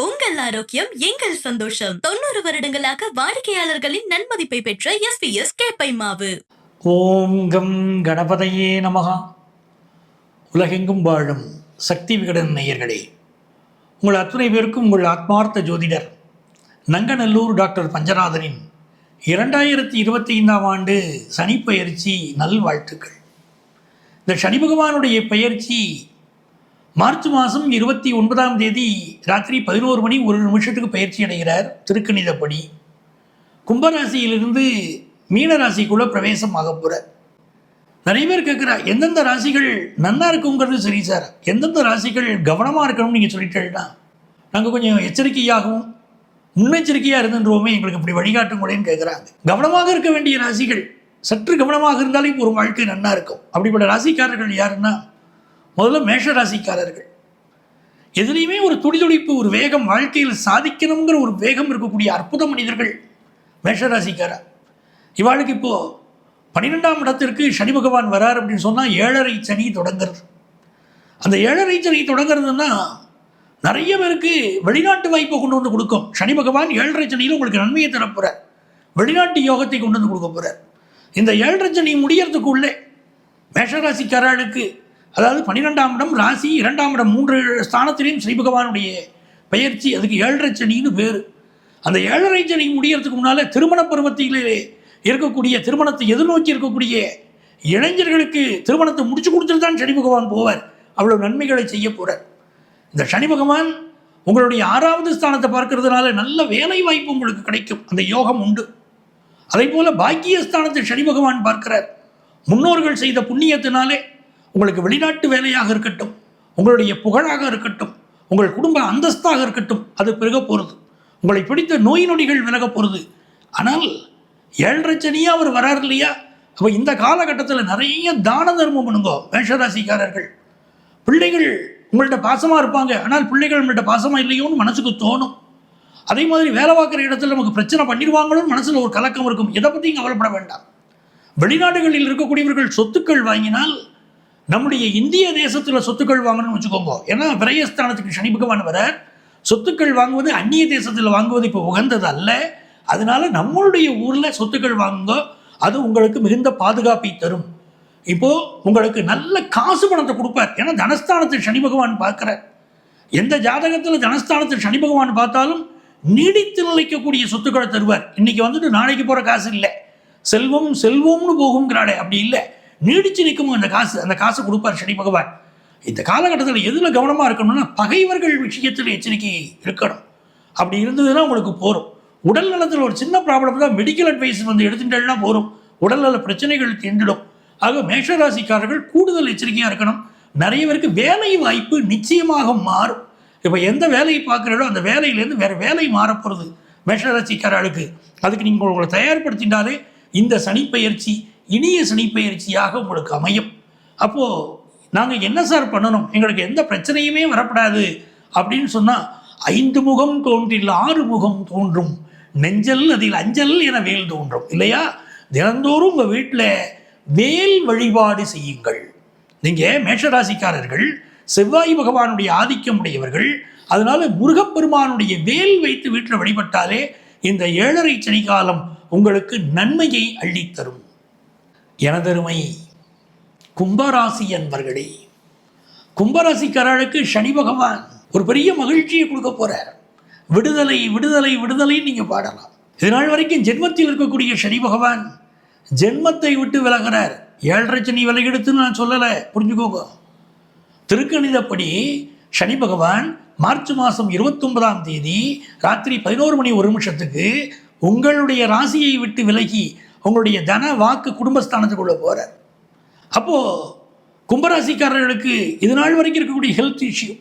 உங்கள் ஆரோக்கியம் எங்கள் சந்தோஷம். தொண்ணூறு வருடங்களாக வாடிக்கையாளர்களின் நன்மதிப்பை பெற்ற எஸ் கேப்பை மாவு. ஓம் கம் கணபதையே நமகா. உலகெங்கும் வாழும் சக்தி விகடன் நேயர்களே. உங்கள் அத்துணை பேருக்கும் உங்கள் ஆத்மார்த்த ஜோதிடர் நங்கநல்லூர் டாக்டர் பஞ்சநாதனின் இரண்டாயிரத்தி இருபத்தி ஐந்தாம் ஆண்டு சனி பயிற்சி நல்வாழ்த்துக்கள். இந்த சனி பகவானுடைய பயிற்சி மார்ச் மாதம் இருபத்தி ஒன்பதாம் தேதி ராத்திரி பதினோரு மணி ஒரு நிமிஷத்துக்கு பயிற்சி அடைகிறார் திருக்கணிதப்படி. கும்பராசியிலிருந்து மீன ராசிக்குள்ளே பிரவேசம் ஆக போகிறார் நிறைய பேர் கேட்குறா எந்தெந்த ராசிகள் நன்னா இருக்குங்கிறது சரி சார். எந்தெந்த ராசிகள் கவனமாக இருக்கணும்னு நீங்கள் சொல்லிட்டேன்னா நாங்கள் கொஞ்சம் எச்சரிக்கையாகவும் முன்னெச்சரிக்கையாக இருந்துருவோமே எங்களுக்கு இப்படி வழிகாட்டுங்களேன்னு கேட்குறாங்க கவனமாக இருக்க வேண்டிய ராசிகள் சற்று கவனமாக இருந்தாலே ஒரு வாழ்க்கை நன்னா இருக்கும். அப்படிப்பட்ட ராசிக்காரர்கள் யாருன்னா முதல்ல மேஷ ராசிக்காரர்கள் எதுலேயுமே ஒரு துடிதுடிப்பு ஒரு வேகம் வாழ்க்கையில் சாதிக்கணுங்கிற ஒரு வேகம் இருக்கக்கூடிய அற்புத மனிதர்கள் மேஷராசிக்காரா. இவாளுக்கு இப்போது பன்னிரெண்டாம் இடத்திற்கு சனி பகவான் வரார் அப்படின்னு சொன்னால் ஏழரை சனி தொடங்குறது அந்த ஏழரை சனி தொடங்குறதுன்னா நிறைய பேருக்கு வெளிநாட்டு வாய்ப்பை கொண்டு வந்து கொடுக்கும். சனி பகவான் ஏழரை சனியில் உங்களுக்கு நன்மையை தரப்போகிறார் வெளிநாட்டு யோகத்தை கொண்டு வந்து கொடுக்க போகிறார் இந்த ஏழரை சனி முடியறதுக்குள்ளே மேஷராசிக்காரர்களுக்கு அதாவது பன்னிரெண்டாம் இடம் ராசி இரண்டாம் இடம் மூன்று ஸ்தானத்திலையும் ஸ்ரீ பகவானுடைய பெயர்ச்சி அதுக்கு ஏழரை சனின்னு பேர். அந்த ஏழரை சனி முடியறதுக்கு முன்னால் திருமண பருவத்திலே இருக்கக்கூடிய திருமணத்தை எதிர்நோக்கி இருக்கக்கூடிய இளைஞர்களுக்கு திருமணத்தை முடிச்சு கொடுத்துட்டு தான் சனி பகவான் போவார். அவ்வளோ நன்மைகளை செய்ய போகிறார் இந்த சனி பகவான் உங்களுடைய ஆறாவது ஸ்தானத்தை பார்க்கறதுனால நல்ல வேலை வாய்ப்பு உங்களுக்கு கிடைக்கும். அந்த யோகம் உண்டு. அதே போல் பாக்கியஸ்தானத்தை சனி பகவான் பார்க்கிறார். முன்னோர்கள் செய்த புண்ணியத்தினாலே உங்களுக்கு வெளிநாட்டு வேலையாக இருக்கட்டும் உங்களுடைய புகழாக இருக்கட்டும் உங்கள் குடும்ப அந்தஸ்தாக இருக்கட்டும் அது பெருக போகிறது உங்களை பிடித்த நோய் நொடிகள் விலக போகிறது ஆனால் ஏழரை சனியாக அவர் வரார் இல்லையா? அப்போ இந்த காலகட்டத்தில் நிறைய தான தர்மம் பண்ணுங்க மேஷராசிக்காரர்கள். பிள்ளைகள் உங்கள்கிட்ட பாசமாக இருப்பாங்க ஆனால் பிள்ளைகள் உங்கள்கிட்ட பாசமாக இல்லையோன்னு மனசுக்கு தோணும். அதே மாதிரி வேலை பார்க்குற இடத்துல நமக்கு பிரச்சனை பண்ணிடுவாங்களோன்னு மனசில் ஒரு கலக்கம் இருக்கும். இதை பற்றியும் கவலைப்பட வேண்டாம். வெளிநாடுகளில் இருக்கக்கூடியவர்கள் சொத்துக்கள் வாங்கினால் நம்முடைய இந்திய தேசத்தில் சொத்துக்கள் வாங்கணும்னு வச்சுக்கோங்க. ஏன்னா விரயஸ்தானத்துக்கு சனி பகவான் வர சொத்துக்கள் வாங்குவது அந்நிய தேசத்தில் வாங்குவது இப்போ உகந்தது அல்ல அதனால நம்மளுடைய ஊரில் சொத்துக்கள் வாங்குங்க. அது உங்களுக்கு மிகுந்த பாதுகாப்பை தரும். இப்போ உங்களுக்கு நல்ல காசு பணத்தை கொடுப்பார். ஏன்னா தனஸ்தானத்தில் சனி பகவான் பார்க்குறார். எந்த ஜாதகத்தில் தனஸ்தானத்தில் சனி பகவான் பார்த்தாலும் நீடித்து நிலைக்கக்கூடிய சொத்துக்களை தருவார். இன்னைக்கு வந்துட்டு நாளைக்கு போகிற காசு இல்லை. செல்வம் செல்வம்னு போகுங்கிறாடே அப்படி இல்லை. நீடிச்சு நிற்கும் அந்த காசு அந்த காசை கொடுப்பார் சனி பகவான். இந்த காலகட்டத்தில் எதில் கவனமாக இருக்கணும்னா பகைவர்கள் விஷயத்தில் எச்சரிக்கை இருக்கணும். அப்படி இருந்ததுன்னா உங்களுக்கு போகும் உடல் நலத்தில் ஒரு சின்ன ப்ராப்ளம் தான் மெடிக்கல் அட்வைஸ் வந்து எடுத்துட்டேன்னா போகும் உடல்நல பிரச்சனைகள் தீண்டிடும். ஆக மேஷராசிக்காரர்கள் கூடுதல் எச்சரிக்கையாக இருக்கணும். நிறைய பேருக்கு வேலை வாய்ப்பு நிச்சயமாக மாறும். இப்போ எந்த வேலையை பார்க்குறாரோ அந்த வேலையிலேருந்து வேறு வேலை மாறப்போகிறது மேஷராசிக்காரர்களுக்கு. அதுக்கு நீங்கள் உங்களை தயார்படுத்தினாலே இந்த சனி பயிற்சி இனிய சனிப்பயிற்சியாக உங்களுக்கு அமையும். அப்போது நாங்கள் என்ன சார் பண்ணணும்? எங்களுக்கு எந்த பிரச்சனையுமே வரப்படாது அப்படின்னு சொன்னால் ஐந்து முகம் தோன்றில் ஆறு முகம் தோன்றும். நெஞ்சல் அதில் அஞ்சல் என வேல் தோன்றும். இல்லையா? தினந்தோறும் உங்கள் வீட்டில் வேல் வழிபாடு செய்யுங்கள். நீங்கள் மேஷராசிக்காரர்கள் செவ்வாய் பகவானுடைய ஆதிக்கம் உடையவர்கள் அதனால முருகப்பெருமானுடைய வேல் வைத்து வீட்டில் வழிபட்டாலே இந்த ஏழரை சனிக்காலம் உங்களுக்கு நன்மையை அள்ளித்தரும். எனதருமை கும்பராசி அன்பர்களே கும்பராசிக்காரர்களுக்கு சனி பகவான் ஒரு பெரிய மகிழ்ச்சியை கொடுக்க போகிறார் விடுதலை விடுதலை விடுதலைன்னு நீங்கள் பாடலாம். இதனால் வரைக்கும் ஜென்மத்தில் இருக்கக்கூடிய சனி பகவான் ஜென்மத்தை விட்டு விலகிறார். ஏழரை சனி விலகெடுத்துன்னு நான் சொல்லலை புரிஞ்சுக்கோங்க. திருக்கணிதப்படி சனி பகவான் மார்ச் மாதம் இருபத்தொன்பதாம் தேதி ராத்திரி பதினோரு மணி ஒரு நிமிஷத்துக்கு உங்களுடைய ராசியை விட்டு விலகி உங்களுடைய தன வாக்கு குடும்பஸ்தானத்துக்குள்ளே போகிறார் அப்போது கும்பராசிக்காரர்களுக்கு இது நாள் வரைக்கும் இருக்கக்கூடிய ஹெல்த் இஷ்யூ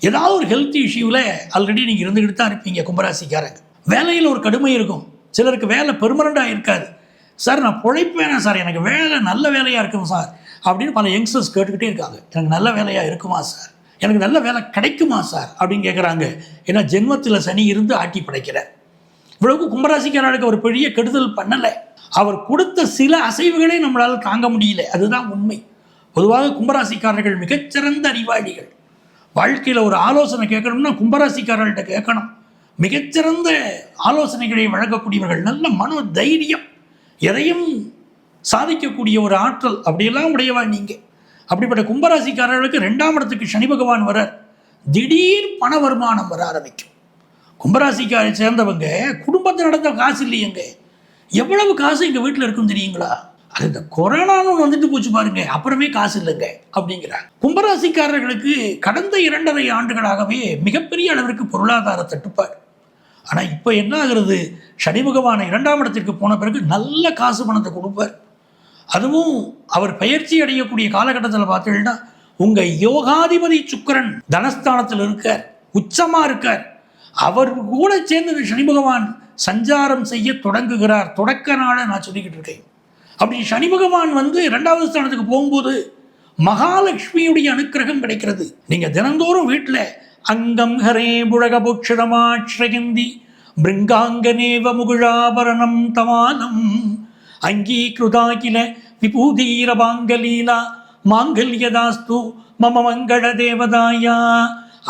ஏதாவது ஒரு ஹெல்த் இஷ்யூவில் ஆல்ரெடி நீங்கள் இருந்துக்கிட்டு தான் இருப்பீங்க கும்பராசிக்காரங்க. வேலையில் ஒரு கடுமை இருக்கும். சிலருக்கு வேலை பெர்மனண்ட்டாக இருக்காது. சார் நான் பொழைப்பேனா சார். எனக்கு வேலை நல்ல வேலையாக இருக்கும் சார். அப்படின்னு பல யங்ஸ்டர்ஸ் கேட்டுக்கிட்டே இருக்காங்க. எனக்கு நல்ல வேலையாக இருக்குமா சார்? எனக்கு நல்ல வேலை கிடைக்குமா சார்? அப்படின்னு கேட்குறாங்க ஏன்னா ஜென்மத்தில் சனி இருந்து ஆட்டி படைக்கிற இவ்வளவுக்கு கும்பராசிக்காரர்களுக்கு ஒரு பெரிய கெடுதல் பண்ணலை. அவர் கொடுத்த சில அசைவுகளே நம்மளால் தாங்க முடியல. அதுதான் உண்மை. பொதுவாக கும்பராசிக்காரர்கள் மிகச்சிறந்த அறிவாளிகள். வாழ்க்கையில் ஒரு ஆலோசனை கேட்கணும்னா கும்பராசிக்காரர்கள்ட்ட கேட்கணும். மிகச்சிறந்த ஆலோசனைகளை வழங்கக்கூடியவர்கள் நல்ல மனோ தைரியம் எதையும் சாதிக்கக்கூடிய ஒரு ஆற்றல் அப்படியெல்லாம் உடையவா நீங்கள் அப்படிப்பட்ட கும்பராசிக்காரர்களுக்கு ரெண்டாம் இடத்துக்கு சனி பகவான் வரார் திடீர் பண வருமானம் வர ஆரம்பிக்கும். கும்பராசிக்காரை சேர்ந்தவங்க குடும்பத்தை நடத்த காசு இல்லையங்க. எவ்வளவு காசு எங்கள் வீட்டில் இருக்கும் தெரியுங்களா? அது இந்த கொரோனான்னு வந்துட்டு போச்சு பாருங்க அப்புறமே காசு இல்லைங்க அப்படிங்கிறார் கும்பராசிக்காரர்களுக்கு கடந்த இரண்டரை ஆண்டுகளாகவே மிகப்பெரிய அளவிற்கு பொருளாதார தட்டுப்பாடு. ஆனால் இப்போ என்ன ஆகுறது? சனி பகவான் இரண்டாம் இடத்திற்கு போன பிறகு நல்ல காசு பணத்தை கொடுப்பார். அதுவும் அவர் பயிற்சி அடையக்கூடிய காலகட்டத்தில் பார்த்தீங்கன்னா உங்கள் யோகாதிபதி சுக்கிரன் தனஸ்தானத்தில் இருக்கார் உச்சமாக இருக்கார். அவர் கூட சேர்ந்து சனி பகவான். சஞ்சாரம் செய்ய தொடங்குகிறார். தொடக்க நாளை நான் சொல்லிக்கிட்டு இருக்கேன். அப்படி சனி பகவான் வந்து இரண்டாவது ஸ்தானத்துக்கு போகும்போது மகாலட்சுமியுடைய அனுக்கிரகம் கிடைக்கிறது. நீங்க தினந்தோறும் வீட்டில் அங்கம் ஹரே புழகபுக்ஷரமாட்சயந்தி பிருங்காங்கனேவ முகுழாபரணம் தமானம் அங்கீகிருதாகில விபூதீர மாங்கலீலா மாங்கல்யதாஸ்து மம மங்கள தேவதாயா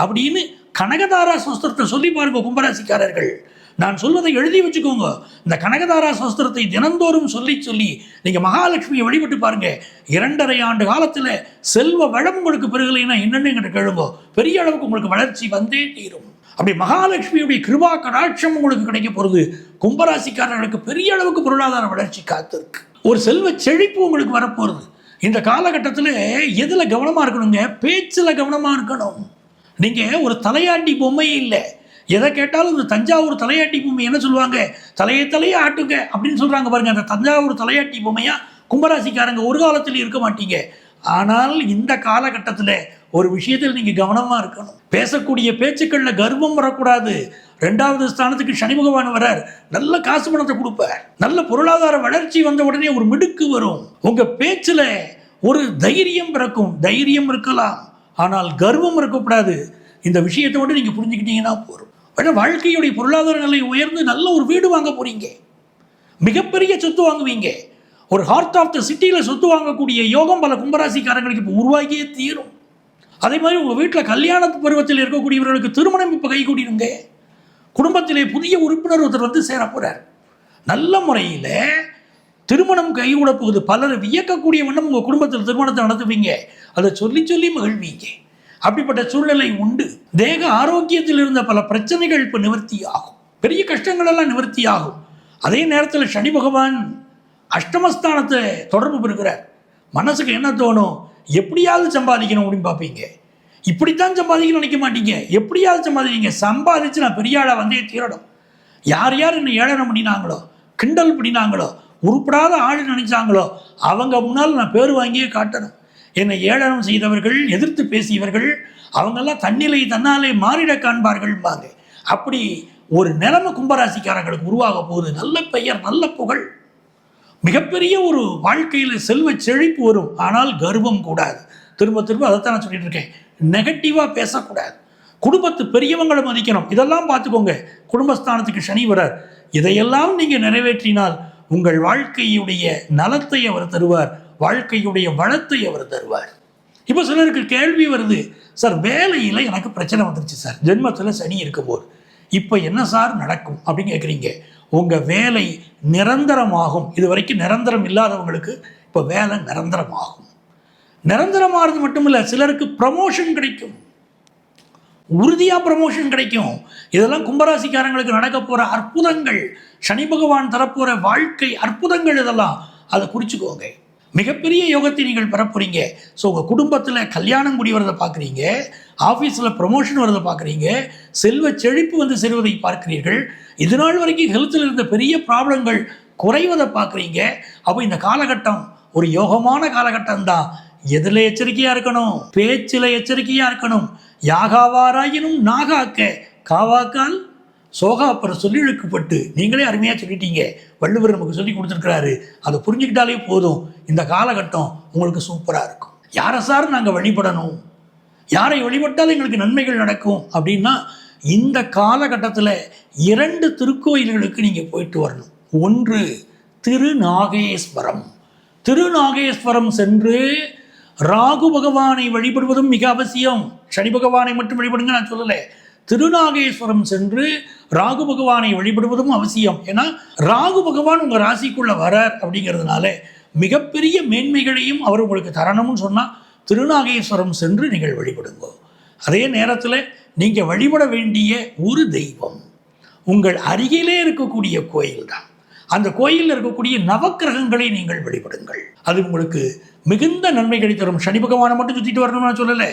அப்படின்னு கனகதாரா சோஸ்திரத்தை சொல்லி பாருங்க கும்பராசிக்காரர்கள். நான் சொல்வதை எழுதி வச்சுக்கோங்க. இந்த கனகதாரா சஸ்திரத்தை தினந்தோறும் சொல்லி சொல்லி நீங்கள் மகாலட்சுமியை வழிபட்டு பாருங்க. இரண்டரை ஆண்டு காலத்தில் செல்வ வளம் உங்களுக்கு பெருகலைன்னா என்னென்னு எங்கிட்ட கேளுங்க. பெரிய அளவுக்கு உங்களுக்கு வளர்ச்சி வந்தே தீரும். அப்படி மகாலட்சுமியுடைய கிருபா கடாட்சம் உங்களுக்கு கிடைக்க போகிறது கும்பராசிக்காரர்களுக்கு பெரிய அளவுக்கு பொருளாதார வளர்ச்சி காத்திருக்கு. ஒரு செல்வ செழிப்பு உங்களுக்கு வரப்போகிறது இந்த காலகட்டத்தில் எதில் கவனமாக இருக்கணுங்க? பேச்சில் கவனமாக இருக்கணும். நீங்கள் ஒரு தலையாட்டி பொம்மை இல்லை. எதை கேட்டாலும் இந்த தஞ்சாவூர் தலையாட்டி பொம்மை என்ன சொல்லுவாங்க? தலையை தலையை ஆட்டுங்க அப்படின்னு சொல்கிறாங்க பாருங்க. அந்த தஞ்சாவூர் தலையாட்டி பொம்மையா கும்பராசிக்காரங்க ஒரு காலத்தில் இருக்க மாட்டீங்க. ஆனால் இந்த காலகட்டத்தில் ஒரு விஷயத்தில் நீங்கள் கவனமாக இருக்கணும். பேசக்கூடிய பேச்சுக்களில் கர்வம் வரக்கூடாது. ரெண்டாவது ஸ்தானத்துக்கு சனி பகவான் வரார். நல்ல காசு பணத்தை கொடுப்பார். நல்ல பொருளாதார வளர்ச்சி வந்த உடனே ஒரு மிடுக்கு வரும். உங்கள் பேச்சில் ஒரு தைரியம் பிறக்கும். தைரியம் இருக்கலாம். ஆனால் கர்வம் இருக்கக்கூடாது. இந்த விஷயத்தை மட்டும் நீங்கள் புரிஞ்சுக்கிட்டீங்கன்னா போதும். வாழ்க்கையுடைய பொருளாதார நிலை உயர்ந்து நல்ல ஒரு வீடு வாங்க போறீங்க. மிகப்பெரிய சொத்து வாங்குவீங்க. ஒரு ஹார்ட் ஆஃப் த சிட்டியில் சொத்து வாங்கக்கூடிய யோகம் பல கும்பராசிக்காரங்களுக்கு இப்போ உருவாகியே தீரும். அதே மாதிரி உங்கள் வீட்டில் கல்யாண பருவத்தில் இருக்கக்கூடியவர்களுக்கு திருமணம் இப்போ கைகூடிடுங்க குடும்பத்திலே புதிய உறுப்பினர் ஒருத்தர் வந்து சேர போகிறார் நல்ல முறையில் திருமணம் கைகூட போகுது. பலர் வியக்கக்கூடிய வண்ணம் உங்கள் குடும்பத்தில் திருமணத்தை நடத்துவீங்க. அதை சொல்லி சொல்லி மகிழ்வீங்க. அப்படிப்பட்ட சூழ்நிலை உண்டு. தேக ஆரோக்கியத்தில் இருந்த பல பிரச்சனைகள் இப்போ நிவர்த்தி ஆகும் பெரிய கஷ்டங்களெல்லாம் நிவர்த்தி ஆகும் அதே நேரத்தில் சனி பகவான் அஷ்டமஸ்தானத்தை தொடர்பு பெறுகிறார். மனசுக்கு என்ன தோணும்? எப்படியாவது சம்பாதிக்கணும் அப்படின்னு பார்ப்பீங்க. இப்படித்தான் சம்பாதிக்கணும்னு நினைக்க மாட்டீங்க. எப்படியாவது சம்பாதிக்கீங்க சம்பாதிச்சு நான் பெரிய ஆளாக வந்தே தீரணும். யார் யார் என்னை ஏளனம் பண்ணினாங்களோ கிண்டல் பண்ணினாங்களோ உருப்படாத ஆள் நினைச்சாங்களோ அவங்க முன்னால் நான் பேர் வாங்கியே காட்டணும். என்னை ஏளனம் செய்தவர்கள் எதிர்த்து பேசியவர்கள் அவங்கெல்லாம் தன்னிலை தன்னாலே மாறிட காண்பார்கள்பாங்க அப்படி ஒரு நிலைமை கும்பராசிக்காரங்களுக்கு உருவாக போகுது. நல்ல பெயர் நல்ல புகழ். மிகப்பெரிய ஒரு வாழ்க்கையில் செல்வ செழிப்பு வரும். ஆனால் கர்வம் கூடாது. திரும்ப திரும்ப அதைத்தான் நான் சொல்லிட்டு இருக்கேன். நெகட்டிவாக பேசக்கூடாது. குடும்பத்து பெரியவங்களை மதிக்கணும். இதெல்லாம் பார்த்துக்கோங்க. குடும்பஸ்தானத்துக்கு சனி வரார். இதையெல்லாம் நீங்கள் நிறைவேற்றினால் உங்கள் வாழ்க்கையுடைய நலத்தை அவர் தருவார். வாழ்க்கையுடைய வளத்தை அவர் தருவார். இப்போ சிலருக்கு கேள்வி வருது சார் வேலையில் எனக்கு பிரச்சனை வந்துருச்சு சார். ஜென்மத்தில் சனி இருக்கும்போது இப்போ என்ன சார் நடக்கும்? அப்படின்னு கேட்குறீங்க உங்கள் வேலை நிரந்தரமாகும். இது வரைக்கும் நிரந்தரம் இல்லாதவங்களுக்கு இப்போ வேலை நிரந்தரமாகும். நிரந்தரமாகிறது மட்டும் இல்லை சிலருக்கு ப்ரமோஷன் கிடைக்கும். உறுதியாக ப்ரமோஷன் கிடைக்கும். இதெல்லாம் கும்பராசிக்காரங்களுக்கு நடக்க போகிற அற்புதங்கள் சனி பகவான் தரப்போகிற வாழ்க்கை அற்புதங்கள் இதெல்லாம். அதை குறிச்சுக்கோங்க. மிகப்பெரிய யோகத்தை நீங்கள் பெற ஸோ உங்கள் குடும்பத்தில் கல்யாணம் கூடி வரதை பார்க்குறீங்க ஆஃபீஸில் ப்ரொமோஷன் வரதை பார்க்குறீங்க செல்வ செழிப்பு வந்து செல்வதை பார்க்கிறீர்கள். இது நாள் வரைக்கும் ஹெல்த்தில் இருந்த பெரிய ப்ராப்ளங்கள் குறைவதை பார்க்குறீங்க அப்போ இந்த காலகட்டம் ஒரு யோகமான காலகட்டம் தான் எதில் எச்சரிக்கையாக இருக்கணும்? பேச்சில் எச்சரிக்கையாக இருக்கணும். யாகாவாராயினும் நாகாக்க. காவாக்கால் சோகாப்புற சொல்லி இழுக்கப்பட்டு நீங்களே அருமையாக சொல்லிட்டீங்க. வள்ளுவர் நமக்கு சொல்லி கொடுத்துருக்கிறாரு. அதை புரிஞ்சுக்கிட்டாலே போதும். இந்த காலகட்டம் உங்களுக்கு சூப்பராக இருக்கும். யாரை சார் நாங்கள் வழிபடணும்? யாரை வழிபட்டாலும் எங்களுக்கு நன்மைகள் நடக்கும்? அப்படின்னா இந்த காலகட்டத்தில் இரண்டு திருக்கோயில்களுக்கு நீங்கள் போயிட்டு வரணும். ஒன்று திருநாகேஸ்வரம். திருநாகேஸ்வரம் சென்று ராகு பகவானை வழிபடுவதும் மிக அவசியம். சனி பகவானை மட்டும் வழிபடுங்க நான் சொல்லலை. திருநாகேஸ்வரம் சென்று ராகு பகவானை வழிபடுவதும் அவசியம். ஏன்னா ராகு பகவான் உங்கள் ராசிக்குள்ள வரார் அப்படிங்கிறதுனால மிகப்பெரிய மேன்மைகளையும் அவர் உங்களுக்கு தரணும்னு சொன்னால் திருநாகேஸ்வரம் சென்று நீங்கள் வழிபடுங்க. அதே நேரத்தில் நீங்கள் வழிபட வேண்டிய ஒரு தெய்வம் உங்கள் அருகிலே இருக்கக்கூடிய கோயில் தான். அந்த கோயிலில் இருக்கக்கூடிய நவக்கிரகங்களை நீங்கள் வழிபடுங்கள். அது உங்களுக்கு மிகுந்த நன்மைகளை தரும். சனி பகவானை மட்டும் சுற்றிட்டு வரணும்னு சொல்லலை.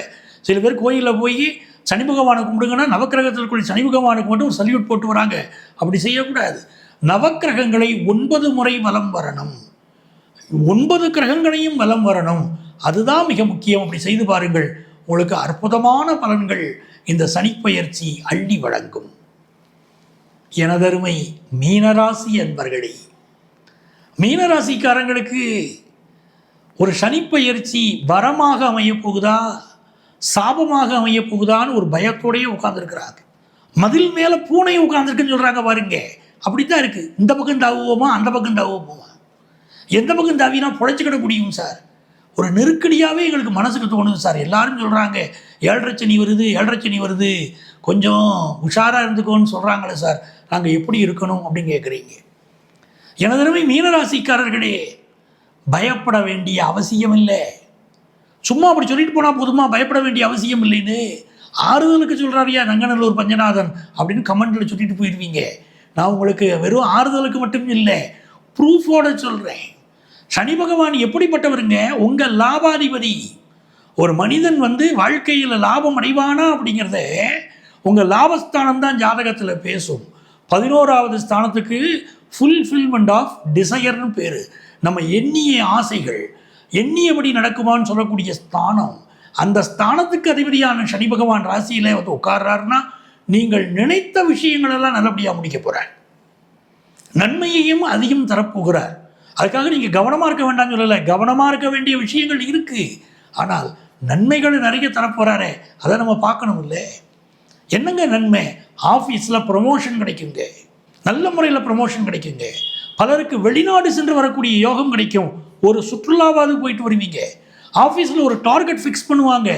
சில பேர் கோயிலில் போய் சனி பகவானை கும்பிடுங்கன்னா நவக்கிரகத்தில் கூடிய சனி பகவானுக்கு மட்டும் ஒரு சல்யூட் போட்டு வராங்க. அப்படி செய்யக்கூடாது. நவக்கிரகங்களை ஒன்பது முறை வலம் வரணும். ஒன்பது கிரகங்களையும் வலம் வரணும். அதுதான் மிக முக்கியம். அப்படி செய்து பாருங்கள். உங்களுக்கு அற்புதமான பலன்கள் இந்த சனிப்பெயர்ச்சி அள்ளி வழங்கும். எனதருமை மீனராசி அன்பர்களே மீனராசிக்காரங்களுக்கு ஒரு சனிப்பெயர்ச்சி வரமாக அமையப் போகுதா? சாபமாக அமைய போகுதான்னு ஒரு பயத்தோடயே உட்காந்துருக்குறாங்க மதில் மேலே பூனை உட்காந்துருக்குன்னு சொல்கிறாங்க பாருங்க. அப்படித்தான் இருக்குது இந்த பக்கம் தாவுவோமா? அந்த பக்கம் தாவுவோமா? எந்த பக்கம் தாவினா பொழைச்சிக்கிட முடியும் சார். ஒரு நெருக்கடியாகவே எங்களுக்கு மனசுக்கு தோணுது சார். எல்லாரும் சொல்கிறாங்க ஏழரை சனி வருது ஏழரை சனி வருது. கொஞ்சம் உஷாராக இருந்துக்கோன்னு சொல்கிறாங்களே சார். நாங்கள் எப்படி இருக்கணும் அப்படின்னு கேட்குறீங்க எனதருமை மீனராசிக்காரர்களே பயப்பட வேண்டிய அவசியம் இல்லை சும்மா அப்படி சொல்லிட்டு போனால் போதுமா? பயப்பட வேண்டிய அவசியம் இல்லைன்னு ஆறுதலுக்கு சொல்கிறாரியா நங்கநல்லூர் பஞ்சநாதன் அப்படின்னு கமெண்ட்டில் சொல்லிட்டு போயிடுவீங்க நான் உங்களுக்கு வெறும் ஆறுதலுக்கு மட்டும் இல்லை ப்ரூஃபோட சொல்கிறேன் சனி பகவான் எப்படிப்பட்டவருங்க? உங்கள் லாபாதிபதி. ஒரு மனிதன் வந்து வாழ்க்கையில் லாபம் அடைவானா அப்படிங்கிறத உங்கள் லாபஸ்தானம் தான் ஜாதகத்தில் பேசும். பதினோராவது ஸ்தானத்துக்கு ஃபுல்ஃபில்மெண்ட் ஆஃப் டிசையர்னு பேர். நம்ம எண்ணிய ஆசைகள் எண்ணியபடி நடக்குமான்னு சொல்லக்கூடிய ஸ்தானம் அந்த ஸ்தானத்துக்கு அதிபதியான சனி பகவான் ராசியில் வந்து உட்கார்றாருன்னா நீங்கள் நினைத்த விஷயங்களெல்லாம் நல்லபடியாக முடிக்க போகிறார் நன்மையையும் அதிகம் தரப்போகிறார். அதுக்காக நீங்கள் கவனமாக இருக்க வேண்டாம்னு சொல்லலை கவனமாக இருக்க வேண்டிய விஷயங்கள் இருக்குது ஆனால் நன்மைகள் நிறைய தரப்போகிறாரே அதை நம்ம பார்க்கணும் இல்லை? என்னங்க நன்மை? ஆஃபீஸில் ப்ரமோஷன் கிடைக்குங்க. நல்ல முறையில் ப்ரமோஷன் கிடைக்குங்க. பலருக்கு வெளிநாடு சென்று வரக்கூடிய யோகம் கிடைக்கும். ஒரு சுற்றுலாவாவது போயிட்டு வருவீங்க. ஆஃபீஸில் ஒரு டார்கெட் ஃபிக்ஸ் பண்ணுவாங்க.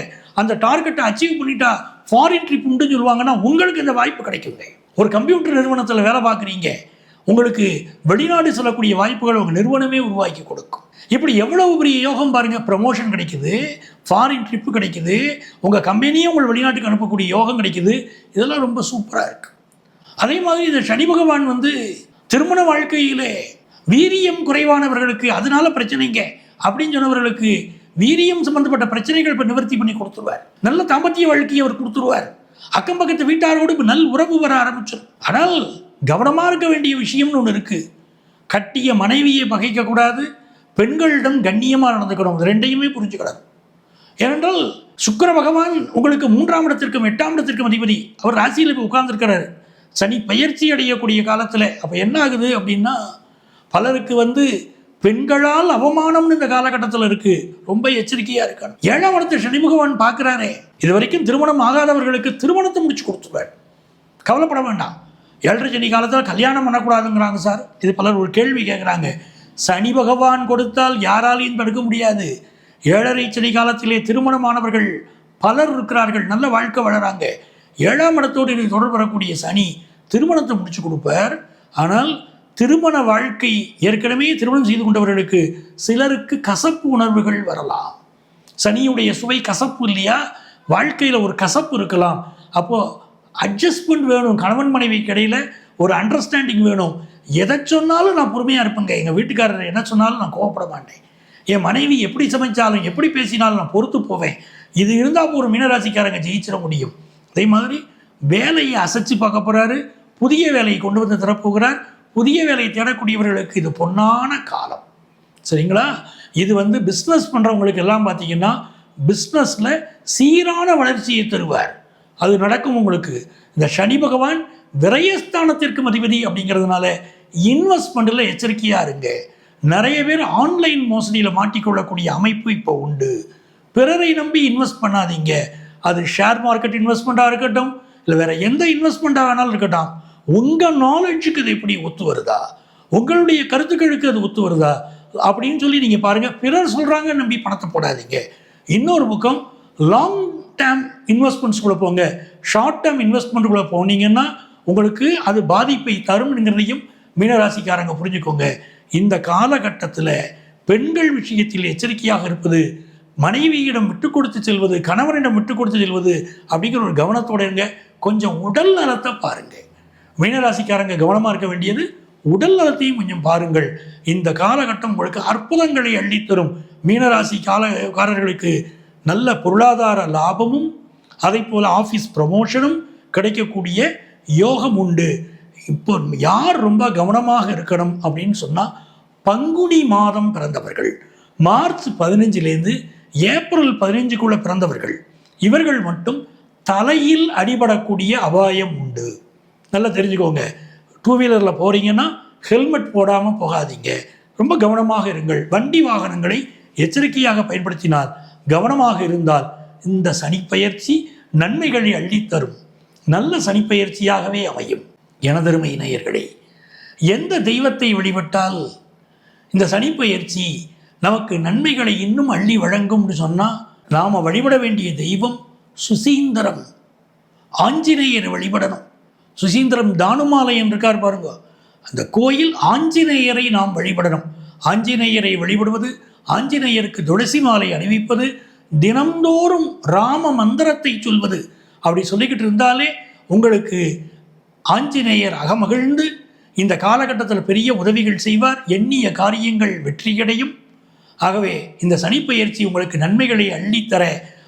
அந்த டார்கெட்டை அச்சீவ் பண்ணிட்டா ஃபாரின் ட்ரிப் உண்டுன்னு சொல்லுவாங்கன்னா உங்களுக்கு இந்த வாய்ப்பு கிடைக்குங்க. ஒரு கம்ப்யூட்டர் நிறுவனத்தில் வேலை பார்க்குறீங்க. உங்களுக்கு வெளிநாடு செல்லக்கூடிய வாய்ப்புகள் உங்கள் நிறுவனமே உருவாக்கி கொடுக்கும். இப்படி எவ்வளவு பெரிய யோகம் பாருங்கள் ப்ரமோஷன் கிடைக்குது ஃபாரின் ட்ரிப்பு கிடைக்குது உங்கள் கம்பெனியே உங்கள் வெளிநாட்டுக்கு அனுப்பக்கூடிய யோகம் கிடைக்குது. இதெல்லாம் ரொம்ப சூப்பராக இருக்குது அதே மாதிரி இந்த சனி பகவான் வந்து திருமண வாழ்க்கையிலே வீரியம் குறைவானவர்களுக்கு அதனால பிரச்சனைங்க. அப்படின்னு சொன்னவர்களுக்கு வீரியம் சம்பந்தப்பட்ட பிரச்சனைகள் இப்போ நிவர்த்தி பண்ணி கொடுத்துருவார். நல்ல தாம்பத்திய வாழ்க்கையை அவர் கொடுத்துருவார். அக்கம் பக்கத்து வீட்டாரோடு இப்போ நல் உறவு வர ஆரம்பிச்சிடும் ஆனால் கவனமாக இருக்க வேண்டிய விஷயம்னு ஒன்று இருக்குது கட்டிய மனைவியை பகைக்கக்கூடாது பெண்களிடம் கண்ணியமாக நடந்துக்கணும். ரெண்டையுமே புரிஞ்சுக்கணும். ஏனென்றால் சுக்கர பகவான் உங்களுக்கு மூன்றாம் இடத்திற்கும் எட்டாம் இடத்திற்கும் அதிபதி. அவர் ராசியில் இப்போ உட்கார்ந்துருக்கிறார். சனி பயிற்சி அடையக்கூடிய காலத்தில் அப்போ என்ன ஆகுது அப்படின்னா பலருக்கு வந்து பெண்களால் அவமானம்னு இந்த காலகட்டத்தில் இருக்குது ரொம்ப எச்சரிக்கையாக இருக்கணும். ஏழாம் இடத்தை சனிமுகவான் பார்க்குறாரே. இது வரைக்கும் திருமணம் ஆகாதவர்களுக்கு திருமணத்தை முடிச்சு கொடுத்துருவார். கவலைப்பட வேண்டாம். ஏழரை சனி காலத்தில் கல்யாணம் பண்ணக்கூடாதுங்கிறாங்க சார். இது பலர் ஒரு கேள்வி கேட்குறாங்க சனி பகவான் கொடுத்தால் யாராலையும் தடுக்க முடியாது. ஏழரை சனி காலத்திலே திருமணமானவர்கள் பலர் இருக்கிறார்கள். நல்ல வாழ்க்கை வளராங்க. ஏழாம் இடத்தோடு இது தொடர்பு வரக்கூடிய சனி திருமணத்தை முடிச்சு கொடுப்பார். ஆனால் திருமண வாழ்க்கை ஏற்கனவே திருமணம் செய்து கொண்டவர்களுக்கு சிலருக்கு கசப்பு உணர்வுகள் வரலாம். சனியுடைய சுவை கசப்பு இல்லையா? வாழ்க்கையில் ஒரு கசப்பு இருக்கலாம். அப்போது அட்ஜஸ்ட்மெண்ட் வேணும். கணவன் மனைவிக்கு இடையில் ஒரு அண்டர்ஸ்டாண்டிங் வேணும். எதை சொன்னாலும் நான் பொறுமையாக இருப்பேங்க. எங்கள் வீட்டுக்காரர் என்ன சொன்னாலும் நான் கோவப்பட மாட்டேன். என் மனைவி எப்படி சமைச்சாலும் எப்படி பேசினாலும் நான் பொறுத்து போவேன். இது இருந்தால் ஒரு மீனராசிக்காரங்க ஜெயிச்சிட முடியும். அதே மாதிரி வேலையை அசைச்சு பார்க்க போகிறாரு புதிய வேலையை கொண்டு வந்து தரப்போகிறார். புதிய வேலையை தேடக்கூடியவர்களுக்கு இது பொன்னான காலம். சரிங்களா? இது வந்து பிஸ்னஸ் பண்ணுறவங்களுக்கு எல்லாம் பார்த்தீங்கன்னா பிஸ்னஸில் சீரான வளர்ச்சியை தருவார். அது நடக்கும் உங்களுக்கு. இந்த சனி பகவான் விரயஸ்தானத்திற்கு அதிபதி அப்படிங்கிறதுனால இன்வெஸ்ட்மெண்ட்டில் எச்சரிக்கையாக இருங்க. நிறைய பேர் ஆன்லைன் மோசடியில் மாட்டிக்கொள்ளக்கூடிய அமைப்பு இப்போ உண்டு. பிறரை நம்பி இன்வெஸ்ட் பண்ணாதீங்க. அது ஷேர் மார்க்கெட் இன்வெஸ்ட்மெண்ட்டாக இருக்கட்டும் இல்லை வேறு எந்த இன்வெஸ்ட்மெண்ட்டாக வேணாலும் இருக்கட்டும். உங்கள் நாலேஜுக்கு இது எப்படி ஒத்து வருதா? உங்களுடைய கருத்துக்களுக்கு அது ஒத்து வருதா? அப்படின்னு சொல்லி நீங்கள் பாருங்கள் பிறர் சொல்கிறாங்க நம்பி பணத்தை போடாதீங்க. இன்னொரு பக்கம் லாங் டேர்ம் இன்வெஸ்ட்மெண்ட்ஸ்குள்ளே போங்க. ஷார்ட் டேர்ம் இன்வெஸ்ட்மெண்ட்டுக்குள்ளே போனீங்கன்னா உங்களுக்கு அது பாதிப்பை தரும்ங்கிறதையும் மீனராசிக்காரங்க புரிஞ்சுக்கோங்க. இந்த காலகட்டத்தில் பெண்கள் விஷயத்தில் எச்சரிக்கையாக இருப்பது மனைவியிடம் விட்டு கொடுத்து செல்வது கணவனிடம் விட்டு கொடுத்து செல்வது அப்படிங்கிற ஒரு கவனத்தோட இருங்க. கொஞ்சம் உடல் நலத்தை பாருங்கள் மீனராசிக்காரங்க கவனமாக இருக்க வேண்டியது உடல் நலத்தையும் கொஞ்சம் பாருங்கள். இந்த காலகட்டம் உங்களுக்கு அற்புதங்களை அள்ளித்தரும். மீனராசி காலக்காரர்களுக்கு நல்ல பொருளாதார லாபமும் அதே போல் ஆஃபீஸ் ப்ரமோஷனும் கிடைக்கக்கூடிய யோகம் உண்டு. இப்போ யார் ரொம்ப கவனமாக இருக்கணும் அப்படின்னு சொன்னால் பங்குனி மாதம் பிறந்தவர்கள். மார்ச் பதினஞ்சுலேருந்து ஏப்ரல் பதினஞ்சுக்குள்ளே பிறந்தவர்கள். இவர்கள் மட்டும் தலையில் அடிபடக்கூடிய அபாயம் உண்டு. நல்லா தெரிஞ்சுக்கோங்க. டூ வீலரில் போகிறீங்கன்னா ஹெல்மெட் போடாமல் போகாதீங்க. ரொம்ப கவனமாக இருங்கள். வண்டி வாகனங்களை எச்சரிக்கையாக பயன்படுத்தினால் கவனமாக இருந்தால் இந்த சனிப்பெயர்ச்சி நன்மைகளை அள்ளித்தரும். நல்ல சனிப்பெயர்ச்சியாகவே அமையும். எனதருமை இணையர்களே எந்த தெய்வத்தை வழிபட்டால் இந்த சனிப்பெயர்ச்சி நமக்கு நன்மைகளை இன்னும் அள்ளி வழங்கும்னு சொன்னால் நாம் வழிபட வேண்டிய தெய்வம் சுசீந்திரம். ஆஞ்சநேயரை வழிபடணும். சுசீந்திரம் தானுமாலயம் இருக்கார் பாருங்க. அந்த கோயில் ஆஞ்சநேயரை நாம் வழிபடணும். ஆஞ்சநேயரை வழிபடுவது ஆஞ்சநேயருக்கு துளசி மாலை அணிவிப்பது தினந்தோறும் ராம மந்திரத்தை சொல்வது. அப்படி சொல்லிக்கிட்டு இருந்தாலே உங்களுக்கு ஆஞ்சநேயர் அகமகிழ்ந்து இந்த காலகட்டத்தில் பெரிய உதவிகள் செய்வார் எண்ணிய காரியங்கள் வெற்றியடையும். ஆகவே இந்த சனிப்பெயர்ச்சி உங்களுக்கு நன்மைகளை அள்ளித்தர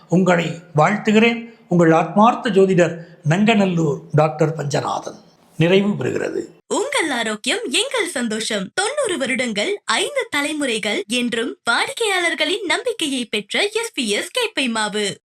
உங்களை வாழ்த்துகிறேன். உங்கள் ஆத்மார்த்த ஜோதிடர் நங்கநல்லூர் டாக்டர் பஞ்சநாதன். நிறைவு பெறுகிறது. உங்கள் ஆரோக்கியம் எங்கள் சந்தோஷம். தொண்ணூறு வருடங்கள் ஐந்து தலைமுறைகள் என்றும் வாடிக்கையாளர்களின் நம்பிக்கையை பெற்ற எஸ் பி எஸ் கேப்பை மாவு.